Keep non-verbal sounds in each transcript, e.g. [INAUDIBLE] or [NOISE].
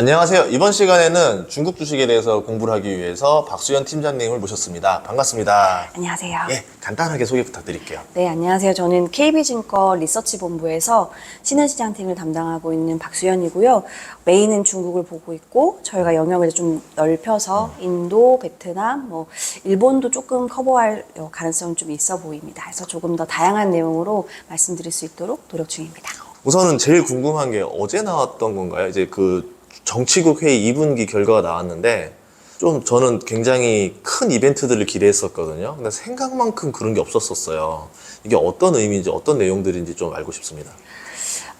안녕하세요. 이번 시간에는 중국 주식에 대해서 공부를 하기 위해서 박수현 팀장님을 모셨습니다. 반갑습니다. 안녕하세요. 예, 간단하게 소개 부탁드릴게요. 네, 안녕하세요. 저는 KB증권 리서치 본부에서 신흥시장팀을 담당하고 있는 박수연이고요. 메인은 중국을 보고 있고 저희가 영역을 좀 넓혀서 인도, 베트남, 뭐 일본도 조금 커버할 가능성이 좀 있어 보입니다. 그래서 조금 더 다양한 내용으로 말씀드릴 수 있도록 노력 중입니다. 우선은 제일 궁금한 게 어제 나왔던 건가요? 이제 그 정치국 회의 2분기 결과가 나왔는데 좀 저는 굉장히 큰 이벤트들을 기대했었거든요. 근데 생각만큼 그런 게 없었었어요. 이게 어떤 의미인지 어떤 내용들인지 좀 알고 싶습니다.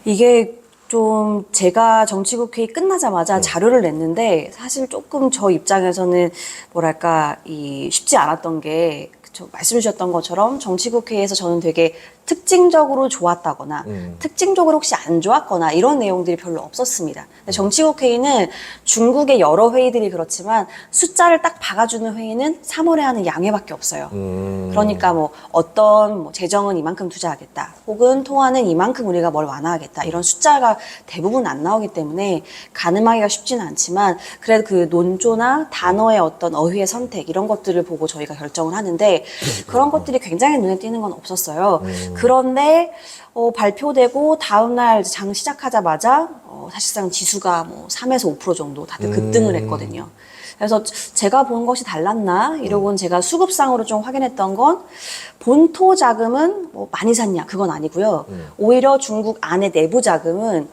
이게 좀 제가 정치국 회의 끝나자마자 자료를 냈는데 사실 조금 저 입장에서는 뭐랄까 이 쉽지 않았던 게 그쵸, 말씀 주셨던 것처럼 정치국 회의에서 저는 되게 특징적으로 좋았다거나 음. 특징적으로 혹시 안 좋았거나 이런 내용들이 별로 없었습니다. 근데 정치국 회의는 중국의 여러 회의들이 그렇지만 숫자를 딱 박아주는 회의는 3월에 하는 양회밖에 없어요. 음. 그러니까 뭐 어떤 뭐 재정은 이만큼 투자하겠다 혹은 통화는 이만큼 우리가 뭘 완화하겠다 이런 숫자가 대부분 안 나오기 때문에 가늠하기가 쉽지는 않지만 그래도 그 논조나 단어의 어떤 어휘의 선택 이런 것들을 보고 저희가 결정을 하는데 그런 것들이 굉장히 눈에 띄는 건 없었어요. 그런데 어, 발표되고 다음날 장 시작하자마자 어, 사실상 지수가 뭐 3에서 5% 정도 다들 급등을 했거든요. 그래서 제가 본 것이 달랐나 이러고는 제가 수급상으로 좀 확인했던 건 본토 자금은 뭐 많이 샀냐 그건 아니고요. 오히려 중국 안에 내부 자금은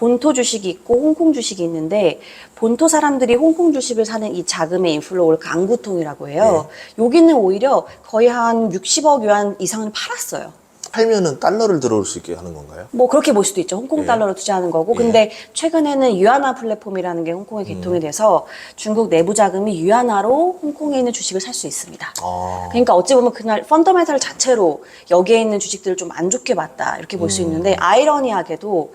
본토 주식이 있고 홍콩 주식이 있는데 본토 사람들이 홍콩 주식을 사는 이 자금의 인플로우를 강구통이라고 해요. 여기는 오히려 거의 한 60억 yuan 이상을 팔았어요. 팔면은 달러를 들어올 수 있게 하는 건가요? 뭐 그렇게 볼 수도 있죠. 홍콩 예. 달러로 투자하는 거고. 예. 근데 최근에는 유안화 플랫폼이라는 게 홍콩에 개통이 돼서 중국 내부 자금이 유안화로 홍콩에 있는 주식을 살 수 있습니다. 아. 그러니까 어찌 보면 그날 펀더멘탈 자체로 여기에 있는 주식들을 좀 안 좋게 봤다 이렇게 볼 음. 수 있는데 아이러니하게도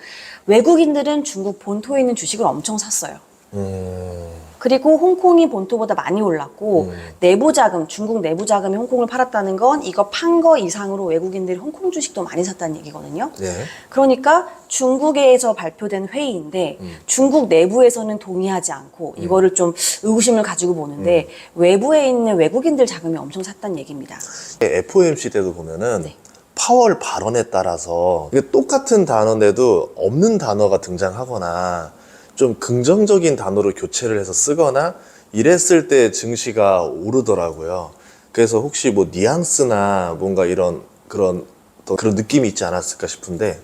외국인들은 중국 본토에 있는 주식을 엄청 샀어요. 음. 그리고 홍콩이 본토보다 많이 올랐고 음. 내부 자금, 중국 내부 자금이 홍콩을 팔았다는 건 이거 판 거 이상으로 외국인들이 홍콩 주식도 많이 샀다는 얘기거든요. 네. 그러니까 중국에서 발표된 회의인데 음. 중국 내부에서는 동의하지 않고 이거를 좀 의구심을 가지고 보는데 음. 외부에 있는 외국인들 자금이 엄청 샀다는 얘기입니다. FOMC 때도 보면은 네. 파월 발언에 따라서 똑같은 단어인데도 없는 단어가 등장하거나 좀 긍정적인 단어로 교체를 해서 쓰거나 이랬을 때 증시가 오르더라고요. 그래서 혹시 뭐 뉘앙스나 뭔가 이런 그런 또 그런 느낌이 있지 않았을까 싶은데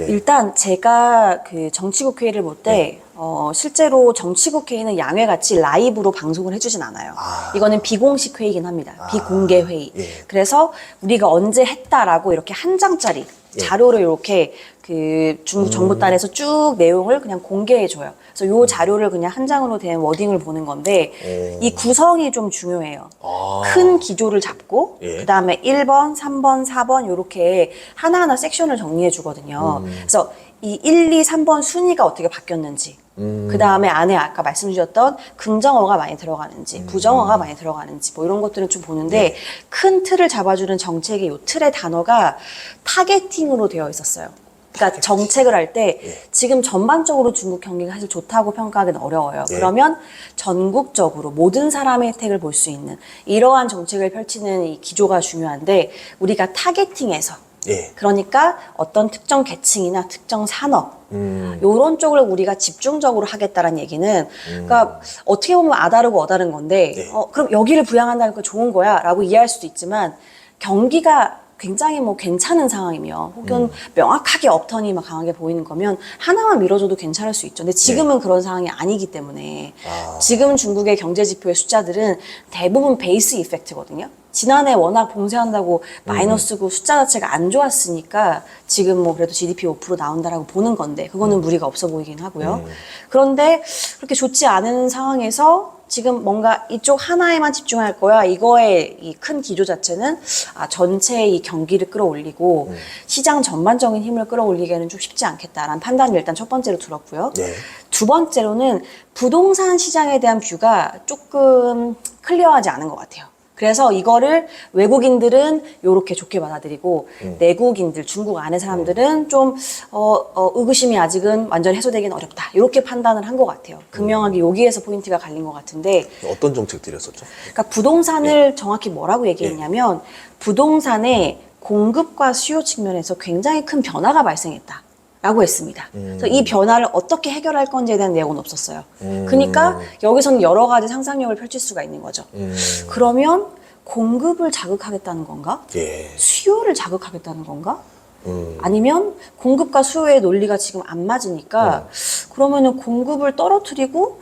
예. 일단 제가 그 정치국 회의를 볼때 네. 어, 실제로 정치국 회의는 양회같이 라이브로 방송을 해주진 않아요. 아. 이거는 비공식 회의긴 합니다. 아. 비공개 회의. 예. 그래서 우리가 언제 했다라고 이렇게 한 장짜리 예. 자료를 이렇게 그 중국 정부단에서 쭉 내용을 그냥 공개해 줘요. 그래서 요 자료를 그냥 한 장으로 된 워딩을 보는 건데 오. 이 구성이 좀 중요해요. 아. 큰 기조를 잡고 예. 그다음에 1번, 3번, 4번 이렇게 하나하나 섹션을 정리해 주거든요. 음. 그래서 이 1, 2, 3번 순위가 어떻게 바뀌었는지 음. 그 다음에 안에 아까 말씀 주셨던 긍정어가 많이 들어가는지 음. 부정어가 많이 들어가는지 뭐 이런 것들은 좀 보는데 네. 큰 틀을 잡아주는 정책의 요 틀의 단어가 타겟팅으로 되어 있었어요. 그러니까 정책을 할때 예. 지금 전반적으로 중국 경기가 사실 좋다고 평가하기는 어려워요. 예. 그러면 전국적으로 모든 사람의 혜택을 볼 수 있는 이러한 정책을 펼치는 이 기조가 중요한데 우리가 타겟팅해서 예. 그러니까 어떤 특정 계층이나 특정 산업 음. 요런 쪽을 우리가 집중적으로 하겠다라는 얘기는 그러니까 어떻게 보면 아다르고 어다른 건데 네. 어, 그럼 여기를 부양한다는 거 좋은 거야라고 이해할 수도 있지만 경기가 굉장히 뭐 괜찮은 상황이며 혹은 음. 명확하게 업턴이 막 강하게 보이는 거면 하나만 밀어줘도 괜찮을 수 있죠. 근데 지금은 그런 상황이 아니기 때문에 네. 아. 지금 중국의 경제 지표의 숫자들은 대부분 베이스 이펙트거든요. 지난해 워낙 봉쇄한다고 음. 마이너스고 숫자 자체가 안 좋았으니까 지금 뭐 그래도 GDP 5% 나온다라고 보는 건데 그거는 무리가 없어 보이긴 하고요. 음. 그런데 그렇게 좋지 않은 상황에서 지금 뭔가 이쪽 하나에만 집중할 거야. 이거의 이 큰 기조 자체는 아, 전체의 이 경기를 끌어올리고 음. 시장 전반적인 힘을 끌어올리기에는 좀 쉽지 않겠다라는 판단이 일단 첫 번째로 들었고요. 네. 두 번째로는 부동산 시장에 대한 뷰가 조금 클리어하지 않은 것 같아요. 그래서 이거를 외국인들은 이렇게 좋게 받아들이고 음. 내국인들 중국 안의 사람들은 좀 어, 어, 의구심이 아직은 완전 해소되기는 어렵다 이렇게 판단을 한 것 같아요. 극명하게 여기에서 포인트가 갈린 것 같은데 어떤 정책들이었었죠? 그러니까 부동산을 정확히 뭐라고 얘기했냐면 부동산의 공급과 수요 측면에서 굉장히 큰 변화가 발생했다. 라고 했습니다. 그래서 이 변화를 어떻게 해결할 건지에 대한 내용은 없었어요. 음. 그러니까 여기서는 여러 가지 상상력을 펼칠 수가 있는 거죠. 음. 그러면 공급을 자극하겠다는 건가? 예. 수요를 자극하겠다는 건가? 음. 아니면 공급과 수요의 논리가 지금 안 맞으니까 그러면은 공급을 떨어뜨리고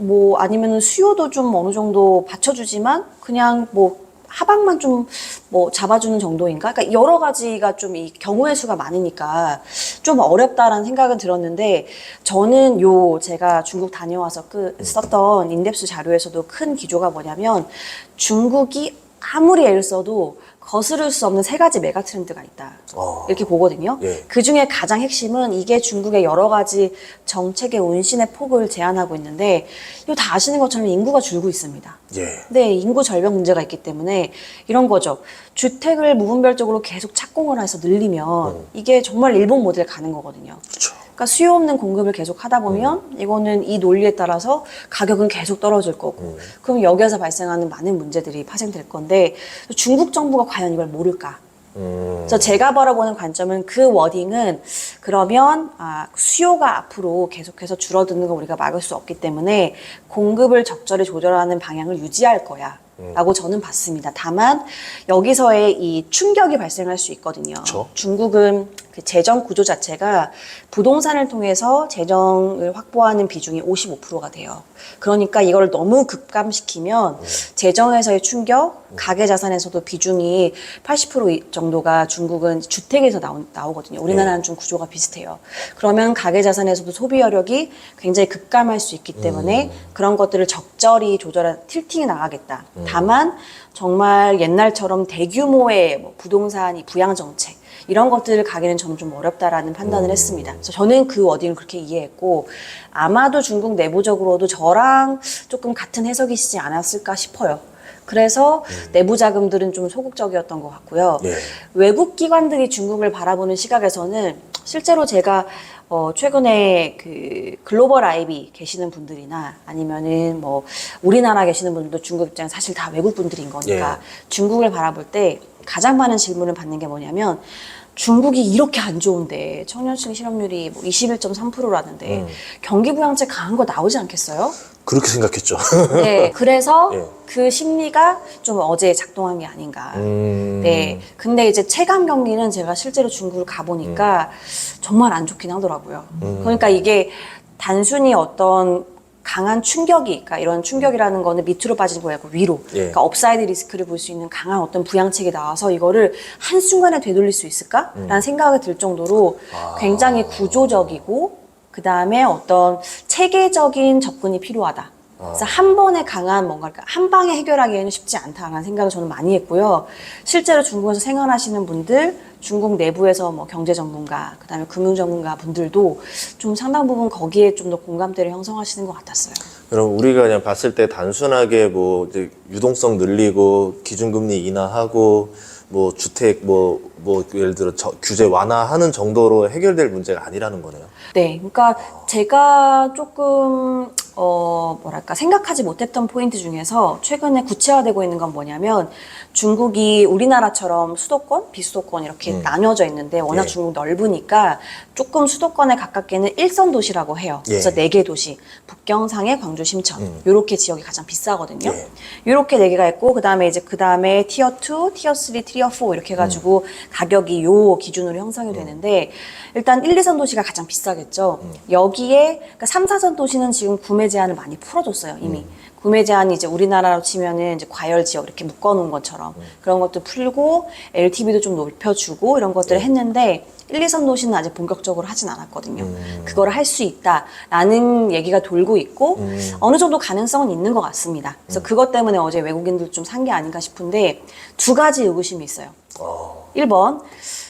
뭐 아니면은 수요도 좀 어느 정도 받쳐주지만 그냥 뭐 하방만 좀 뭐 잡아주는 정도인가? 그러니까 여러 가지가 좀 이 경우의 수가 많으니까 좀 어렵다라는 생각은 들었는데 저는 요 제가 중국 다녀와서 그 썼던 인덱스 자료에서도 큰 기조가 뭐냐면 중국이 아무리 애를 써도 거스를 수 없는 세 가지 메가 트렌드가 있다. 어. 이렇게 보거든요. 예. 그 중에 가장 핵심은 이게 중국의 여러 가지 정책의 운신의 폭을 제한하고 있는데 이거 다 아시는 것처럼 인구가 줄고 있습니다. 예. 네, 인구 절벽 문제가 있기 때문에 이런 거죠. 주택을 무분별적으로 계속 착공을 해서 늘리면 이게 정말 일본 모델 가는 거거든요. 그렇죠. 그러니까 수요 없는 공급을 계속 하다 보면 이거는 이 논리에 따라서 가격은 계속 떨어질 거고 그럼 여기에서 발생하는 많은 문제들이 파생될 건데 중국 정부가 과연 이걸 모를까? 음. 그래서 제가 바라보는 관점은 그 워딩은 그러면 아, 수요가 앞으로 계속해서 줄어드는 걸 우리가 막을 수 없기 때문에 공급을 적절히 조절하는 방향을 유지할 거야. 라고 저는 봤습니다. 다만 여기서의 이 충격이 발생할 수 있거든요. 그쵸. 중국은 그 재정 구조 자체가 부동산을 통해서 재정을 확보하는 비중이 55%가 돼요. 그러니까 이걸 너무 급감시키면 재정에서의 충격, 가계 자산에서도 비중이 80% 정도가 중국은 주택에서 나오, 나오거든요. 우리나라는 좀 구조가 비슷해요. 그러면 가계 자산에서도 소비 여력이 굉장히 급감할 수 있기 때문에 그런 것들을 적절히 조절한 틸팅이 나가겠다. 다만 정말 옛날처럼 대규모의 뭐 부동산이 부양 정책 이런 것들을 가기는 저는 좀 어렵다라는 판단을 했습니다. 그래서 저는 그 워딩을 그렇게 이해했고 아마도 중국 내부적으로도 저랑 조금 같은 해석이시지 않았을까 싶어요. 그래서 내부 자금들은 좀 소극적이었던 것 같고요. 예. 외국 기관들이 중국을 바라보는 시각에서는 실제로 제가 어, 최근에 그 글로벌 아이비 계시는 분들이나 아니면은 뭐 우리나라 계시는 분들도 중국 입장에 사실 다 외국 분들인 거니까 예. 중국을 바라볼 때 가장 많은 질문을 받는 게 뭐냐면 중국이 이렇게 안 좋은데 청년층 실업률이 뭐 21.3%라는데 음. 경기 부양책 강한 거 나오지 않겠어요? 그렇게 생각했죠. [LAUGHS] 네, 그래서 [LAUGHS] 예. 그 심리가 좀 어제 작동한 게 아닌가. 음. 네. 근데 이제 체감 경기는 제가 실제로 중국을 가보니까 정말 안 좋긴 하더라고요. 그러니까 이게 단순히 어떤 강한 충격이, 그러니까 이런 충격이라는 거는 밑으로 빠지는 거 말고 위로. 예. 그러니까 업사이드 리스크를 볼 수 있는 강한 어떤 부양책이 나와서 이거를 한 순간에 되돌릴 수 있을까? 라는 생각이 들 정도로 굉장히 구조적이고, 그 다음에 어떤 체계적인 접근이 필요하다. 그래서 한 번에 강한 뭔가 그러니까 한 방에 해결하기에는 쉽지 않다라는 생각을 저는 많이 했고요. 실제로 중국에서 생활하시는 분들, 중국 내부에서 뭐 경제 전문가, 그다음에 금융 전문가 분들도 좀 상당 부분 거기에 좀 더 공감대를 형성하시는 것 같았어요. 그럼 우리가 그냥 봤을 때 단순하게 뭐 이제 유동성 늘리고 기준금리 인하하고 뭐 주택 뭐뭐 예를 들어 저- 규제 완화하는 정도로 해결될 문제가 아니라는 거네요. 네, 그러니까 제가 조금 어 뭐랄까 생각하지 못했던 포인트 중에서 최근에 구체화되고 있는 건 뭐냐면 중국이 우리나라처럼 수도권, 비수도권 이렇게 나뉘어져 있는데 워낙 예. 중국 넓으니까 조금 수도권에 가깝게는 일선 도시라고 해요. 예. 그래서 네 개 도시, 북경, 상해, 광주, 심천 요렇게 지역이 가장 비싸거든요. 예. 요렇게 네 개가 있고 그다음에 이제 그다음에 티어 2, 티어 3, 티어 4 이렇게 해 가지고 가격이 요 기준으로 형성이 되는데 일단 1, 2선 도시가 가장 비싸겠죠. 여기에 그러니까 3, 4선 도시는 지금 구매 제한을 많이 풀어줬어요, 이미. 구매 제한이 이제 우리나라로 치면은 이제 과열 지역 이렇게 묶어놓은 것처럼 그런 것도 풀고 LTV도 좀 높여주고 이런 것들을 했는데 1, 2선 도시는 아직 본격적으로 하진 않았거든요. 그거를 할수 있다라는 얘기가 돌고 있고 어느 정도 가능성은 있는 것 같습니다. 그래서 그것 때문에 어제 외국인들 좀 산 게 아닌가 싶은데 두 가지 의구심이 있어요. 어. 1번,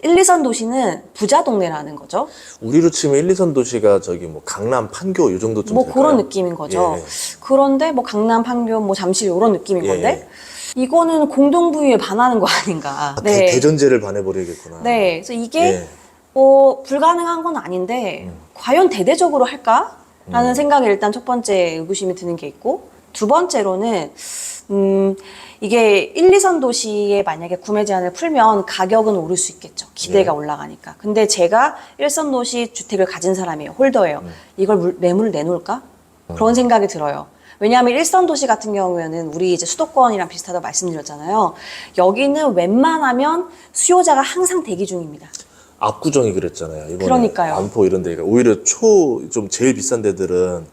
1, 2선 도시는 부자 동네라는 거죠. 우리로 치면 1, 2선 도시가 저기 뭐 강남, 판교 요 정도쯤 뭐 될까요? 그런 느낌인 거죠. 예. 그런데 뭐 강남, 판교, 뭐 잠실 이런 느낌인 예. 건데 이거는 공동부유에 반하는 거 아닌가. 아, 대, 대전제를 반해버리겠구나. 네. 그래서 이게 예. 뭐 불가능한 건 아닌데 과연 대대적으로 할까? 라는 음. 생각이 일단 첫 번째 의구심이 드는 게 있고 두 번째로는 음 이게 1, 2선 도시에 만약에 구매 제한을 풀면 가격은 오를 수 있겠죠. 기대가 네. 올라가니까. 근데 제가 1선 도시 주택을 가진 사람이에요. 홀더예요. 음. 이걸 물- 매물을 내놓을까? 그런 생각이 들어요. 왜냐하면 일선 도시 같은 경우에는 우리 이제 수도권이랑 비슷하다고 말씀드렸잖아요. 여기는 웬만하면 수요자가 항상 대기 중입니다. 압구정이 그랬잖아요. 이번에 그러니까요. 반포 이런 데가 오히려 초 좀 제일 비싼 데들은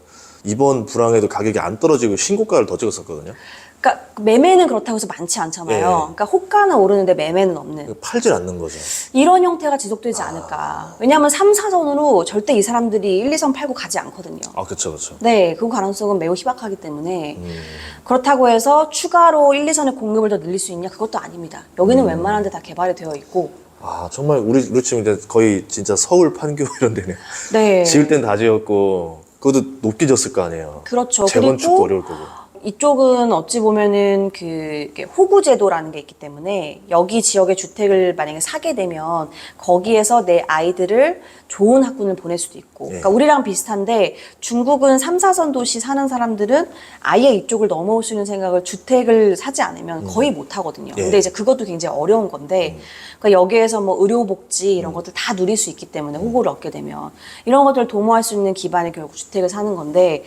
이번 불황에도 가격이 안 떨어지고 신고가를 더 찍었었거든요. 그러니까 매매는 그렇다고 해서 많지 않잖아요. 예. 그러니까 호가는 오르는데 매매는 없는 팔질 않는 거죠. 이런 형태가 지속되지 않을까. 왜냐하면 3, 4선으로 절대 이 사람들이 1, 2선 팔고 가지 않거든요. 아, 그쵸, 그쵸. 네, 그 가능성은 매우 희박하기 때문에 음. 그렇다고 해서 추가로 1, 2선의 공급을 더 늘릴 수 있냐? 그것도 아닙니다. 여기는 웬만한 데 다 개발이 되어 있고 아, 정말 우리, 우리 지금 이제 거의 진짜 서울 판교 [LAUGHS] 이런 데네. 네. 지을 땐 다 지었고, 그것도 높게 졌을 거 아니에요. 그렇죠. 재건축도 그리고 어려울 거고. 이쪽은 어찌 보면은 그 호구 제도라는 게 있기 때문에 여기 지역의 주택을 만약에 사게 되면 거기에서 내 아이들을 좋은 학군을 보낼 수도 있고. 그러니까 예. 우리랑 비슷한데 중국은 3, 4선 도시 사는 사람들은 아예 이쪽을 넘어올 수 있는 생각을 주택을 사지 않으면 거의 못 하거든요. 예. 근데 이제 그것도 굉장히 어려운 건데 그러니까 여기에서 뭐 의료 복지 이런 것들 다 누릴 수 있기 때문에 호구를 얻게 되면 이런 것들을 도모할 수 있는 기반이 결국 주택을 사는 건데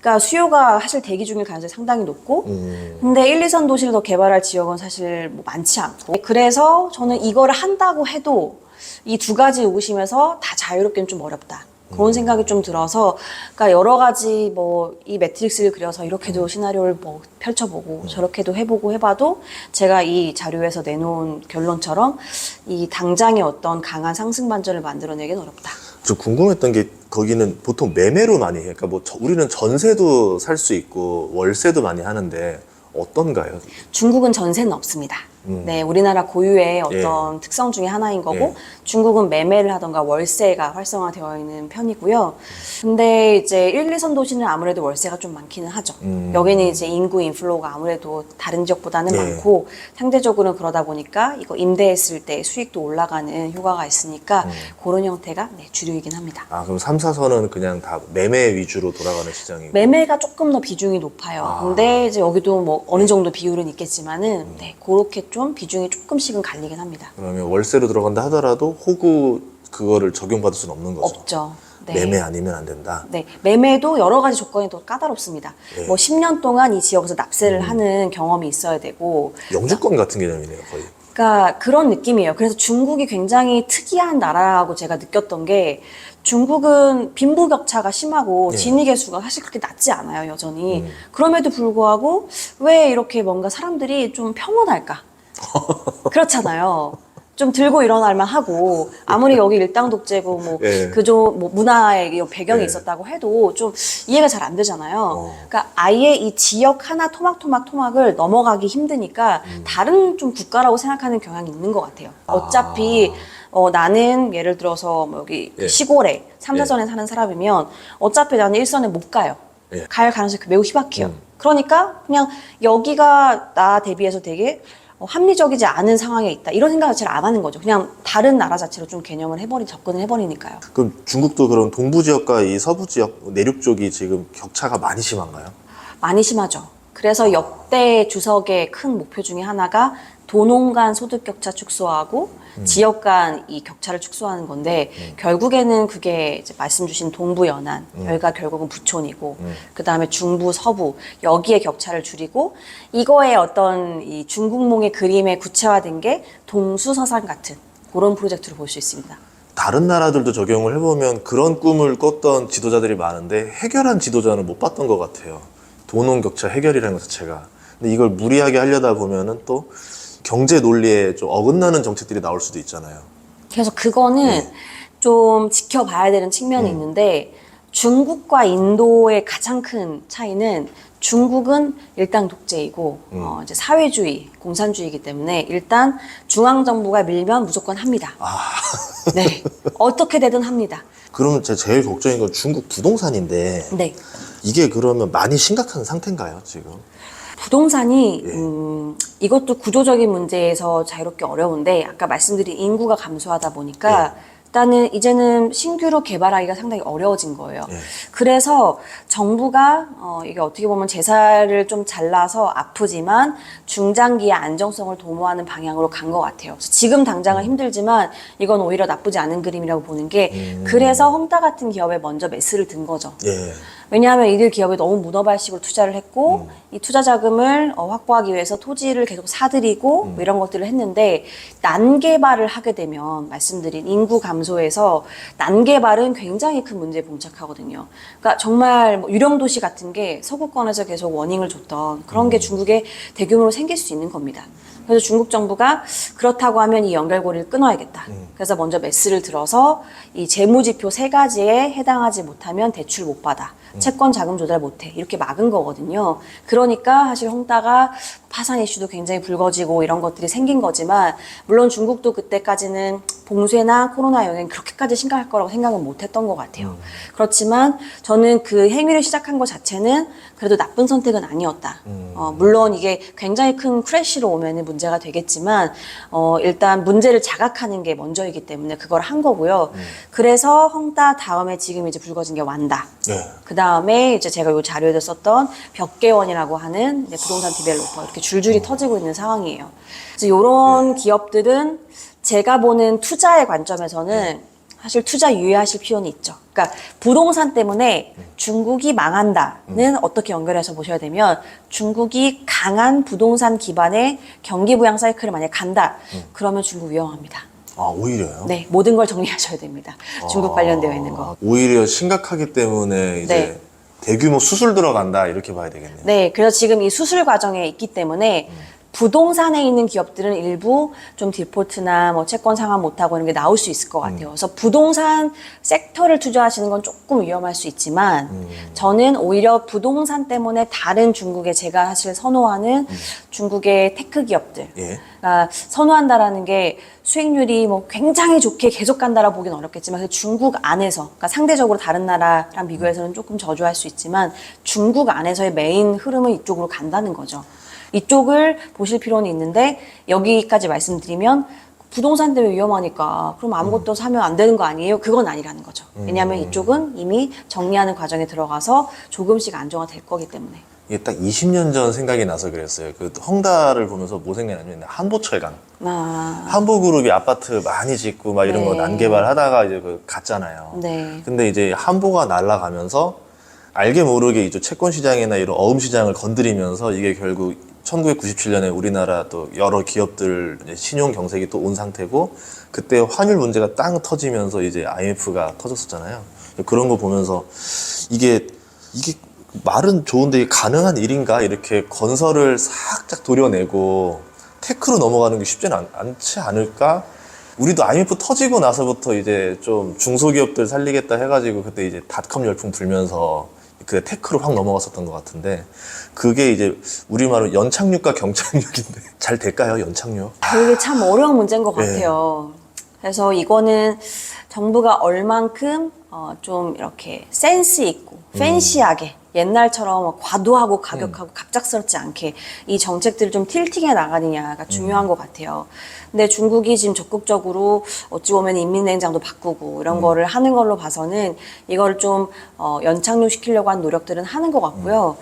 그러니까 수요가 사실 대기 중일 가능성이 상당히 높고 음. 근데 1, 2선 도시를 더 개발할 지역은 사실 뭐 많지 않고 그래서 저는 이거를 한다고 해도 이 두 가지 의구심에서 다 자유롭기는 좀 어렵다. 그런 생각이 좀 들어서 그러니까 여러 가지 뭐 이 매트릭스를 그려서 이렇게도 시나리오를 뭐 펼쳐보고 저렇게도 해보고 해봐도 제가 이 자료에서 내놓은 결론처럼 이 당장의 어떤 강한 상승 반전을 만들어내기는 어렵다. 저 궁금했던 게 거기는 보통 매매로 많이 해요. 그러니까 뭐 저- 우리는 전세도 살 수 있고 월세도 많이 하는데 어떤가요? 중국은 전세는 없습니다. 음. 네, 우리나라 고유의 어떤 특성 중에 하나인 거고 예. 중국은 매매를 하던가 월세가 활성화되어 있는 편이고요. 근데 이제 1, 2선 도시는 아무래도 월세가 좀 많기는 하죠. 음. 여기는 이제 인구 인플로가 아무래도 다른 지역보다는 예. 많고 상대적으로는 그러다 보니까 이거 임대했을 때 수익도 올라가는 효과가 있으니까 음. 그런 형태가 네, 주류이긴 합니다. 아, 그럼 3, 4선은 그냥 다 매매 위주로 돌아가는 시장이고. 매매가 조금 더 비중이 높아요. 아. 근데 이제 여기도 뭐 어느 정도 비율은 있겠지만은 네, 그렇게 좀 비중이 조금씩은 갈리긴 합니다. 그러면 월세로 들어간다 하더라도 호구 그거를 적용받을 수는 없는 거죠. 없죠. 네. 매매 아니면 안 된다. 네, 매매도 여러 가지 조건이 또 까다롭습니다. 예. 뭐 10년 동안 이 지역에서 납세를 음. 하는 경험이 있어야 되고, 영주권 같은 개념이네요, 거의. 그러니까 그런 느낌이에요. 그래서 중국이 굉장히 특이한 나라라고 제가 느꼈던 게 중국은 빈부격차가 심하고 예. 진위 개수가 사실 그렇게 낮지 않아요, 여전히. 음. 그럼에도 불구하고 왜 이렇게 뭔가 사람들이 좀 평온할까? [LAUGHS] 그렇잖아요. 좀 들고 일어날만 하고 아무리 여기 일당 독재고 뭐 예. 뭐 문화의 이 배경이 예. 있었다고 해도 좀 이해가 잘 안 되잖아요. 어. 그러니까 아예 이 지역 하나 토막토막 토막을 넘어가기 힘드니까 음. 다른 좀 국가라고 생각하는 경향이 있는 것 같아요. 어차피 어, 나는 예를 들어서 뭐 여기 그 예. 시골에 삼 예. 4선에 사는 사람이면 어차피 나는 일선에 못 가요. 예. 갈 가능성이 매우 희박해요. 음. 그러니까 그냥 여기가 나 대비해서 되게 어, 합리적이지 않은 상황에 있다. 이런 생각을 잘안 하는 거죠. 그냥 다른 나라 자체로 좀 개념을 해버리, 접근을 해버리니까요. 그럼 중국도 그런 동부 지역과 이 서부 지역, 내륙 쪽이 지금 격차가 많이 심한가요? 많이 심하죠. 그래서 역대 주석의 큰 목표 중에 하나가 도농 간 소득 격차 축소하고 지역 간 이 격차를 축소하는 건데 결국에는 그게 이제 말씀 주신 동부 연안 여기가 결국은 부촌이고 그 다음에 중부 서부 여기에 격차를 줄이고 이거의 어떤 이 중국몽의 그림에 구체화된 게 동수서산 같은 그런 프로젝트를 볼 수 있습니다. 다른 나라들도 적용을 해보면 그런 꿈을 꿨던 지도자들이 많은데 해결한 지도자는 못 봤던 것 같아요. 도농 격차 해결이라는 것 자체가. 근데 이걸 무리하게 하려다 보면은 또 경제 논리에 좀 어긋나는 정책들이 나올 수도 있잖아요. 그래서 그거는 좀 지켜봐야 되는 측면이 있는데 중국과 인도의 가장 큰 차이는 중국은 일당 독재이고 어, 이제 사회주의, 공산주의이기 때문에 일단 중앙 정부가 밀면 무조건 합니다. [LAUGHS] 네, 어떻게 되든 합니다. 그러면 제 제일 걱정인 건 중국 부동산인데 네. 이게 그러면 많이 심각한 상태인가요, 지금? 부동산이 예. 음, 이것도 구조적인 문제에서 자유롭게 어려운데 아까 말씀드린 인구가 감소하다 보니까 예. 일단은 이제는 신규로 개발하기가 상당히 어려워진 거예요. 예. 그래서 정부가 어, 이게 어떻게 보면 제사를 좀 잘라서 아프지만 중장기의 안정성을 도모하는 방향으로 간 것 같아요. 지금 당장은 힘들지만 이건 오히려 나쁘지 않은 그림이라고 보는 게 음. 그래서 헝다 같은 기업에 먼저 매스를 든 거죠. 예. 왜냐하면 이들 기업이 너무 문어발식으로 투자를 했고 음. 이 투자 자금을 어, 확보하기 위해서 토지를 계속 사들이고 음. 뭐 이런 것들을 했는데 난개발을 하게 되면 말씀드린 인구 감소에서 난개발은 굉장히 큰 문제에 봉착하거든요. 그러니까 정말 뭐 유령 도시 같은 게 서구권에서 계속 워닝을 줬던 그런 음. 게 중국에 대규모로 생길 수 있는 겁니다. 그래서 중국 정부가 그렇다고 하면 이 연결고리를 끊어야겠다. 음. 그래서 먼저 매스를 들어서 이 재무지표 세 가지에 해당하지 못하면 대출 못 받아. 채권 자금 조달 못해. 이렇게 막은 거거든요. 그러니까 사실 홍다가 파산 이슈도 굉장히 불거지고 이런 것들이 생긴 거지만 물론 중국도 그때까지는 봉쇄나 코로나 영향이 그렇게까지 심각할 거라고 생각은 못 했던 것 같아요. 그렇지만 저는 그 행위를 시작한 것 자체는 그래도 나쁜 선택은 아니었다. 어, 물론 이게 굉장히 큰 크래시로 오면 문제가 되겠지만 어, 일단 문제를 자각하는 게 먼저이기 때문에 그걸 한 거고요. 그래서 헝다 다음에 지금 이제 불거진 게 완다. 예. 그 다음에 이제 제가 요 자료에도 썼던 벽계원이라고 하는 부동산 디벨로퍼 이렇게 줄줄이 터지고 있는 상황이에요. 그래서 이런 기업들은 제가 보는 투자의 관점에서는 사실 투자 유의하실 필요는 있죠. 그러니까 부동산 때문에 중국이 망한다는 어떻게 연결해서 보셔야 되면 중국이 강한 부동산 기반의 경기 부양 사이클을 만약 간다. 그러면 중국 위험합니다. 아, 오히려요? 네, 모든 걸 정리하셔야 됩니다. 중국 관련되어 있는 거. 아, 오히려 심각하기 때문에 이제 네. 대규모 수술 들어간다 이렇게 봐야 되겠네요. 네, 그래서 지금 이 수술 과정에 있기 때문에 부동산에 있는 기업들은 일부 좀 디폴트나 뭐 채권 상환 못하고 이런 게 나올 수 있을 것 같아요. 그래서 부동산 섹터를 투자하시는 건 조금 위험할 수 있지만 저는 오히려 부동산 때문에 다른 중국의 제가 사실 선호하는 중국의 테크 기업들 예. 그러니까 선호한다라는 게 수익률이 뭐 굉장히 좋게 계속 간다라 보기는 어렵겠지만 그 중국 안에서 그러니까 상대적으로 다른 나라랑 비교해서는 조금 저조할 수 있지만 중국 안에서의 메인 흐름은 이쪽으로 간다는 거죠. 이쪽을 보실 필요는 있는데 여기까지 말씀드리면 부동산 때문에 위험하니까 그럼 아무것도 사면 안 되는 거 아니에요? 그건 아니라는 거죠. 왜냐하면 이쪽은 이미 정리하는 과정에 들어가서 조금씩 안정화될 거기 때문에. 이게 딱 20년 전 생각이 나서 그랬어요. 그 헝다를 보면서 뭐 생각나냐면 한보철강. 아, 한보그룹이 아파트 많이 짓고 막 이런 거 네. 난개발하다가 이제 그 갔잖아요. 네. 근데 이제 한보가 날아가면서 알게 모르게 이제 채권 시장이나 이런 어음 시장을 건드리면서 이게 결국 1997년에 우리나라 또 여러 기업들 신용 경색이 또 온 상태고 그때 환율 문제가 땅 터지면서 이제 IMF가 터졌었잖아요. 그런 거 보면서 이게 이게 말은 좋은데 가능한 일인가 이렇게 건설을 살짝 도려내고 테크로 넘어가는 게 쉽지는 않, 않지 않을까? 우리도 IMF 터지고 나서부터 이제 좀 중소기업들 살리겠다 해가지고 그때 이제 닷컴 열풍 불면서 그 테크로 확 넘어갔었던 것 같은데 그게 이제 우리말로 연착륙과 경착륙인데 [LAUGHS] 잘 될까요 연착륙? 이게 참 어려운 문제인 것 네. 같아요. 그래서 이거는 정부가 얼만큼 어, 좀 이렇게 센스 있고 팬시하게 옛날처럼 과도하고 가격하고 갑작스럽지 않게 이 정책들을 좀 틸팅해 나가느냐가 중요한 것 같아요. 근데 중국이 지금 적극적으로 어찌 보면 인민행장도 바꾸고 이런 거를 하는 걸로 봐서는 이걸 좀 어, 연착륙 시키려고 한 노력들은 하는 것 같고요.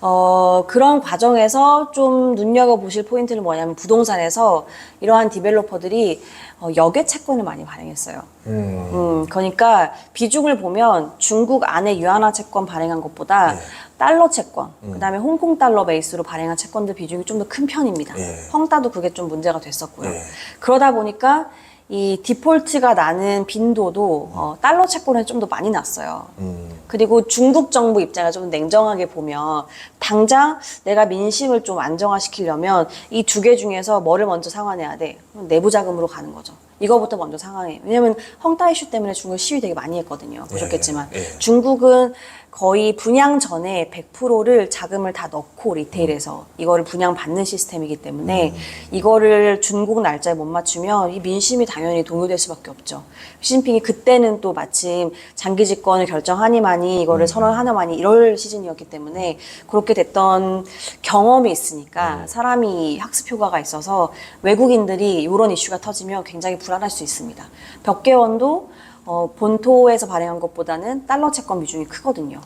어, 그런 과정에서 좀 눈여겨보실 포인트는 뭐냐면 부동산에서 이러한 디벨로퍼들이 어, 역외 채권을 많이 발행했어요. 음. 음, 그러니까 비중을 보면 중국 안에 유한화 채권 발행한 것보다 네. 달러 채권, 그다음에 홍콩 달러 베이스로 발행한 채권들 비중이 좀 더 큰 편입니다. 예. 헝다도 그게 좀 문제가 됐었고요. 예. 그러다 보니까 이 디폴트가 나는 빈도도 어, 달러 채권에 좀 더 많이 났어요. 음. 그리고 중국 정부 입장을 좀 냉정하게 보면 당장 내가 민심을 좀 안정화시키려면 이 두 개 중에서 뭐를 먼저 상환해야 돼? 내부 자금으로 가는 거죠. 이거부터 먼저 상황해. 왜냐면 헝다 이슈 때문에 중국 시위 되게 많이 했거든요. 보셨겠지만 예, 예. 중국은 거의 분양 전에 100%를 자금을 다 넣고 리테일에서 이거를 분양 받는 시스템이기 때문에 이거를 준공 날짜에 못 맞추면 이 민심이 당연히 동요될 수밖에 없죠. 시진핑이 그때는 또 마침 장기 집권을 결정하니만이 이거를 선언하나만이 이럴 시즌이었기 때문에 그렇게 됐던 경험이 있으니까 사람이 학습 효과가 있어서 외국인들이 이런 이슈가 터지면 굉장히 불안할 수 있습니다. 벽계원도 어, 본토에서 발행한 것보다는 달러 채권 비중이 크거든요.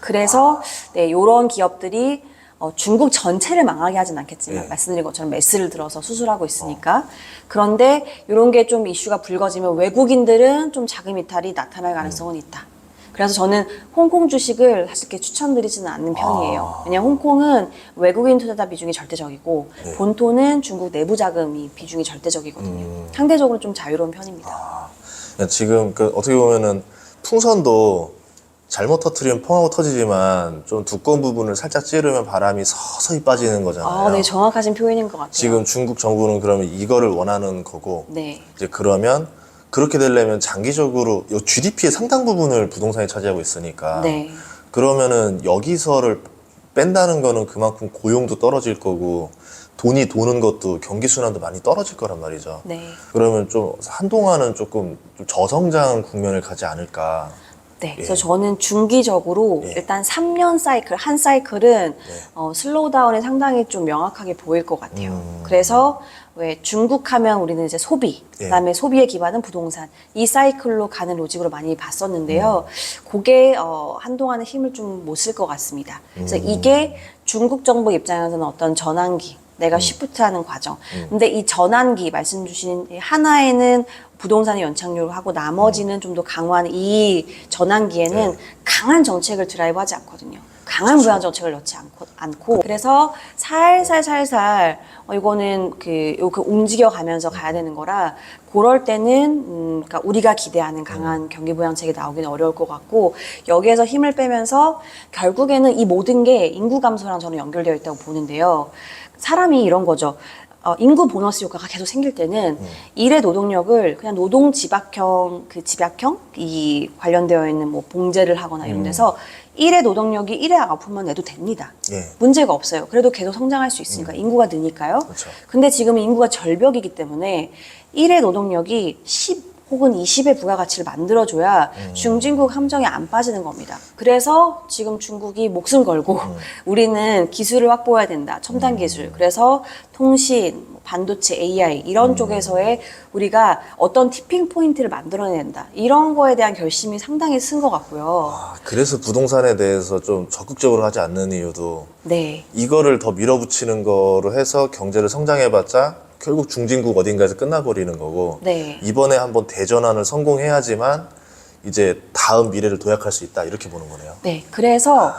그래서 네, 이런 기업들이 어, 중국 전체를 망하게 하진 않겠지만 네. 말씀드린 것처럼 매스를 들어서 수술하고 있으니까 그런데 이런 게 좀 이슈가 불거지면 외국인들은 좀 자금 이탈이 나타날 가능성은 있다. 그래서 저는 홍콩 주식을 사실 이렇게 추천드리지는 않는 편이에요. 왜냐하면 홍콩은 외국인 투자자 비중이 절대적이고 네. 본토는 중국 내부 자금이 비중이 절대적이거든요. 상대적으로 좀 자유로운 편입니다. 그러니까 지금 그 어떻게 보면은 풍선도 잘못 터트리면 펑하고 터지지만 좀 두꺼운 부분을 살짝 찌르면 바람이 서서히 빠지는 거잖아요. 아, 네, 정확하신 표현인 것 같아요. 지금 중국 정부는 그러면 이거를 원하는 거고 네. 이제 그러면 그렇게 되려면 장기적으로 요 GDP의 상당 부분을 부동산이 차지하고 있으니까 네. 그러면은 여기서를 뺀다는 거는 그만큼 고용도 떨어질 거고 돈이 도는 것도 경기 순환도 많이 떨어질 거란 말이죠. 네. 그러면 좀 한동안은 조금 좀 저성장 국면을 가지 않을까. 네. 예. 그래서 저는 중기적으로 예. 일단 3년 사이클, 한 사이클은 어, 슬로우 다운이 상당히 좀 명확하게 보일 것 같아요. 음. 그래서 왜 중국 하면 우리는 이제 소비, 예. 그다음에 소비의 기반은 부동산 이 사이클로 가는 로직으로 많이 봤었는데요. 음. 그게 어, 한동안은 힘을 좀 못 쓸 것 같습니다. 그래서 음. 이게 중국 정부 입장에서는 어떤 전환기, 음. 내가 쉬프트하는 과정. 근데 이 전환기 말씀 주신 이 하나에는 부동산의 연착륙을 하고 나머지는 좀 더 강화한 이 전환기에는 네. 강한 정책을 드라이브하지 않거든요. 강한 부양 정책을 넣지 않고, 않고 그래서 살살살살 어, 이거는 그, 요- 그 움직여 가면서 가야 되는 거라 그럴 때는 음, 그러니까 우리가 기대하는 강한 경기 부양책이 나오기는 어려울 것 같고 여기에서 힘을 빼면서 결국에는 이 모든 게 인구 감소랑 저는 연결되어 있다고 보는데요. 사람이 이런 거죠. 어, 인구 보너스 효과가 계속 생길 때는 일의 노동력을 그냥 노동 집약형 그 집약형 이 관련되어 있는 뭐 봉제를 하거나 이런 데서 일의 노동력이 일의 아웃풋만 내도 됩니다. 예. 문제가 없어요. 그래도 계속 성장할 수 있으니까 인구가 느니까요. 그렇죠. 근데 지금 인구가 절벽이기 때문에 일의 노동력이 10 혹은 20의 부가가치를 만들어줘야 중진국 함정에 안 빠지는 겁니다. 그래서 지금 중국이 목숨 걸고 [LAUGHS] 우리는 기술을 확보해야 된다. 첨단 기술. 그래서 통신, 뭐 반도체, AI 이런 쪽에서의 우리가 어떤 티핑 포인트를 만들어내야 된다. 이런 거에 대한 결심이 상당히 쓴 것 같고요. 아, 그래서 부동산에 대해서 좀 적극적으로 하지 않는 이유도 네. 이거를 더 밀어붙이는 거로 해서 경제를 성장해봤자 결국 중진국 어딘가에서 끝나버리는 거고 네. 이번에 한번 대전환을 성공해야지만 이제 다음 미래를 도약할 수 있다 이렇게 보는 거네요. 네, 그래서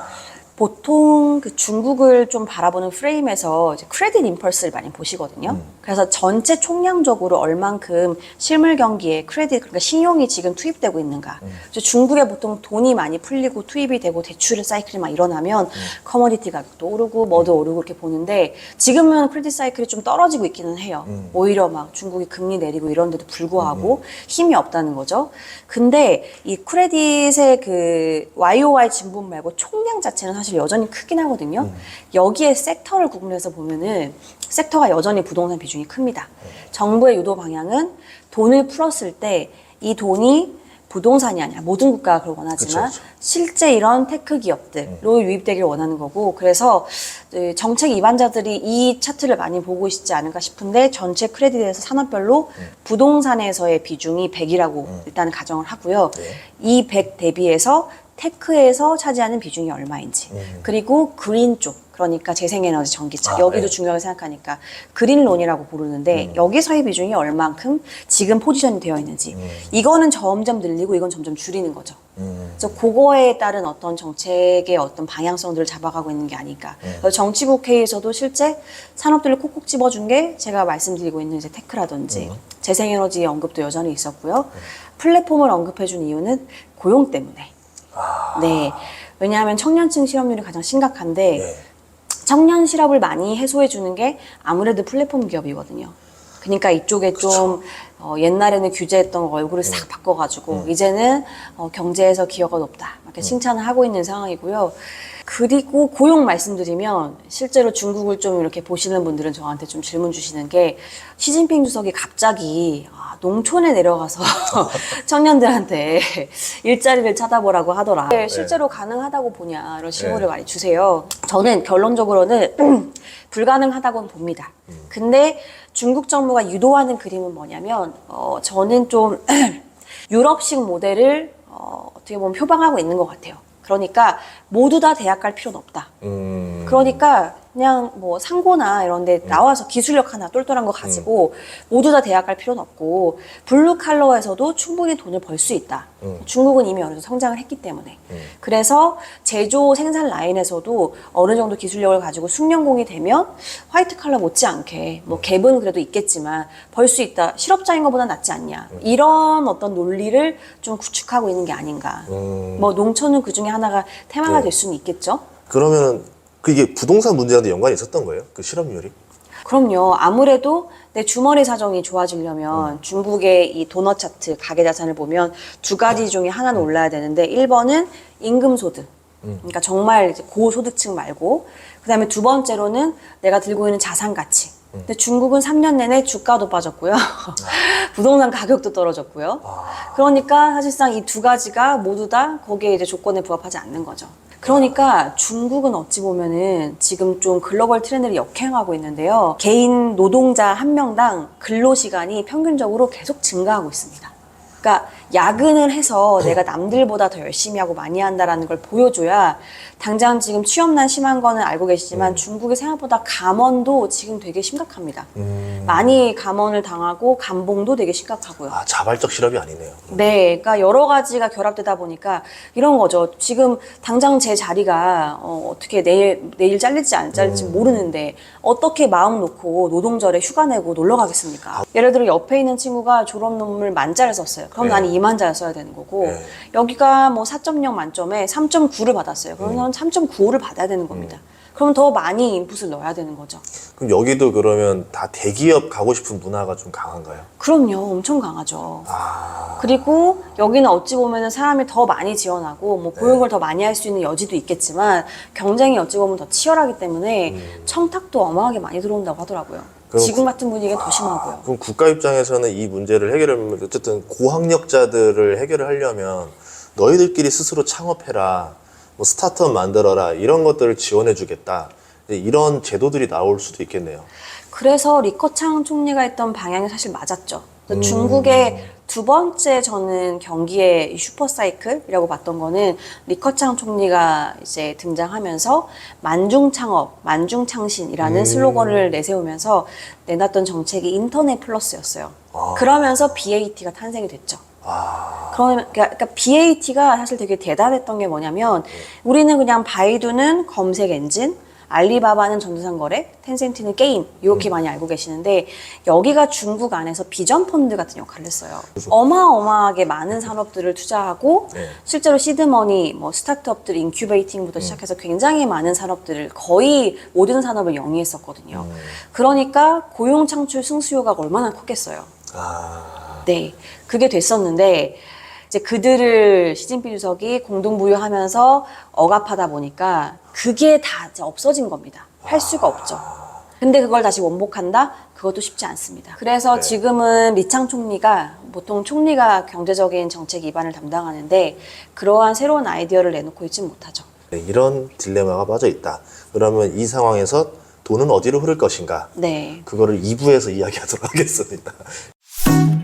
보통 그 중국을 좀 바라보는 프레임에서 이제 크레딧 임펄스를 많이 보시거든요. 그래서 전체 총량적으로 얼만큼 실물 경기에 크레딧 그러니까 신용이 지금 투입되고 있는가. 그래서 중국에 보통 돈이 많이 풀리고 투입이 되고 대출 사이클이 막 일어나면 커머디티 가격도 오르고 뭐도 오르고 이렇게 보는데 지금은 크레딧 사이클이 좀 떨어지고 있기는 해요. 오히려 막 중국이 금리 내리고 이런데도 불구하고 힘이 없다는 거죠. 근데 이 크레딧의 그 YOY 진분 말고 총량 자체는 사실 여전히 크긴 하거든요. 여기에 섹터를 구분해서 보면은 섹터가 여전히 부동산 비중이 큽니다. 정부의 유도 방향은 돈을 풀었을 때 이 돈이 부동산이 아니라 모든 국가가 그걸 원하지만 그쵸, 그쵸. 실제 이런 테크 기업들로 유입되기를 원하는 거고 그래서 그 정책 입안자들이 이 차트를 많이 보고 있지 않을까 싶은데 전체 크레딧에서 산업별로 부동산에서의 비중이 100이라고 일단 가정을 하고요. 네. 이100 대비해서 테크에서 차지하는 비중이 얼마인지 그리고 그린 쪽 그러니까 재생에너지 전기차 아, 여기도 네. 중요하게 생각하니까 그린론이라고 부르는데 여기서의 비중이 얼만큼 지금 포지션이 되어 있는지 이거는 점점 늘리고 이건 점점 줄이는 거죠. 음. 그래서 그거에 따른 어떤 정책의 어떤 방향성들을 잡아가고 있는 게 아닐까. 그래서 정치국회에서도 실제 산업들을 콕콕 집어준 게 제가 말씀드리고 있는 이제 테크라든지 재생에너지 언급도 여전히 있었고요. 플랫폼을 언급해준 이유는 고용 때문에. 네. 왜냐하면 청년층 실업률이 가장 심각한데 네. 청년 실업을 많이 해소해 주는 게 아무래도 플랫폼 기업이거든요. 그러니까 이쪽에 좀 어, 옛날에는 규제했던 얼굴을 음. 싹 바꿔가지고 이제는 어, 경제에서 기여가 높다 음. 이렇게 칭찬을 하고 있는 상황이고요. 그리고 고용 말씀드리면 실제로 중국을 좀 이렇게 보시는 분들은 저한테 좀 질문 주시는 게 시진핑 주석이 갑자기 아, 농촌에 내려가서 [LAUGHS] 청년들한테 일자리를 찾아보라고 하더라. 네. 실제로 가능하다고 보냐 이런 질문을 많이 주세요. 저는 결론적으로는 [CLEARS THROAT] 불가능하다고 봅니다. 근데 중국 정부가 유도하는 그림은 뭐냐면 어, 저는 좀 [CLEARS THROAT] 유럽식 모델을 어, 어떻게 보면 표방하고 있는 것 같아요. 그러니까 모두 다 대학 갈 필요는 없다. 음. 그러니까 그냥 뭐 상고나 이런 데 나와서 기술력 하나 똘똘한 거 가지고 모두 다 대학 갈 필요는 없고 블루 칼러에서도 충분히 돈을 벌 수 있다. 음. 중국은 이미 어느 정도 성장을 했기 때문에. 음. 그래서 제조 생산 라인에서도 어느 정도 기술력을 가지고 숙련공이 되면 화이트 칼러 못지않게 뭐 갭은 그래도 있겠지만 벌 수 있다. 실업자인 것보다 낫지 않냐. 이런 어떤 논리를 좀 구축하고 있는 게 아닌가. 음. 뭐 농촌은 그 중에 하나가 테마가 네. 될 수는 있겠죠. 그러면 은 그게 부동산 문제와도 연관이 있었던 거예요? 그 실업률이? 그럼요. 아무래도 내 주머니 사정이 좋아지려면 중국의 이 도넛 차트 가계 자산을 보면 두 가지 중에 하나는 올라야 되는데 1번은 임금 소득. 그러니까 정말 이제 고소득층 말고 그다음에 두 번째로는 내가 들고 있는 자산 가치. 근데 중국은 3년 내내 주가도 빠졌고요. [LAUGHS] 부동산 가격도 떨어졌고요. 그러니까 사실상 이 두 가지가 모두 다 거기에 이제 조건에 부합하지 않는 거죠. 그러니까 중국은 어찌 보면은 지금 좀 글로벌 트렌드를 역행하고 있는데요. 개인 노동자 한 명당 근로 시간이 평균적으로 계속 증가하고 있습니다. 그러니까 야근을 해서 내가 남들보다 더 열심히 하고 많이 한다라는 걸 보여줘야 당장 지금 취업난 심한 거는 알고 계시지만 중국의 생각보다 감원도 지금 되게 심각합니다. 음. 많이 감원을 당하고 감봉도 되게 심각하고요. 아 자발적 실업이 아니네요. 네, 그러니까 여러 가지가 결합되다 보니까 이런 거죠. 지금 당장 제 자리가 어, 떻게 내일 내일 잘릴지 안 잘릴지 모르는데 어떻게 마음 놓고 노동절에 휴가 내고 놀러 가겠습니까? 예를 들어 옆에 있는 친구가 졸업 논문을 만자를 썼어요. 그럼 네. 나는 2만자를 써야 되는 거고 네. 여기가 뭐 4.0 만점에 3.9를 받았어요. 그러면 3.95를 받아야 되는 겁니다. 그럼 더 많이 인풋을 넣어야 되는 거죠. 그럼 여기도 그러면 다 대기업 가고 싶은 문화가 좀 강한가요? 그럼요, 엄청 강하죠. 아. 그리고 여기는 어찌 보면은 사람이 더 많이 지원하고 뭐 네. 고용을 더 많이 할 수 있는 여지도 있겠지만 경쟁이 어찌 보면 더 치열하기 때문에 청탁도 어마하게 많이 들어온다고 하더라고요. 음. 지금 같은 분위기는 더 심하고요. 그럼 국가 입장에서는 이 문제를 해결하면 어쨌든 고학력자들을 해결을 하려면 너희들끼리 스스로 창업해라, 뭐 스타트업 만들어라 이런 것들을 지원해 주겠다. 이제 이런 제도들이 나올 수도 있겠네요. 그래서 리커창 총리가 했던 방향이 사실 맞았죠. 음. 중국의 두 번째 저는 경기의 이 슈퍼사이클이라고 봤던 거는 리커창 총리가 이제 등장하면서 만중창업, 만중창신이라는 음. 슬로건을 내세우면서 내놨던 정책이 인터넷 플러스였어요. 아. 그러면서 BAT가 탄생이 됐죠. 아, 그러면 그러니까 BAT가 사실 되게 대단했던 게 뭐냐면 우리는 그냥 바이두는 검색 엔진, 알리바바는 전자상 거래, 텐센트는 게임 이렇게 많이 알고 계시는데 여기가 중국 안에서 비전 펀드 같은 역할을 했어요. 어마어마하게 많은 산업들을 투자하고 네. 실제로 시드머니, 뭐 스타트업들 인큐베이팅부터 시작해서 굉장히 많은 산업들을 거의 모든 산업을 영위했었거든요. 그러니까 고용 창출 승수요가 얼마나 컸겠어요. 아, 네, 그게 됐었는데 이제 그들을 시진핑 주석이 공동 부유하면서 억압하다 보니까 그게 다 이제 없어진 겁니다. 할 수가 없죠. 근데 그걸 다시 원복한다? 그것도 쉽지 않습니다. 그래서 네. 지금은 리창 총리가 보통 총리가 경제적인 정책 입안을 담당하는데 그러한 새로운 아이디어를 내놓고 있지 못하죠. 네, 이런 딜레마가 빠져 있다. 그러면 이 상황에서 돈은 어디로 흐를 것인가? 네. 그거를 2부에서 이야기하도록 [LAUGHS] 하겠습니다. Thank you.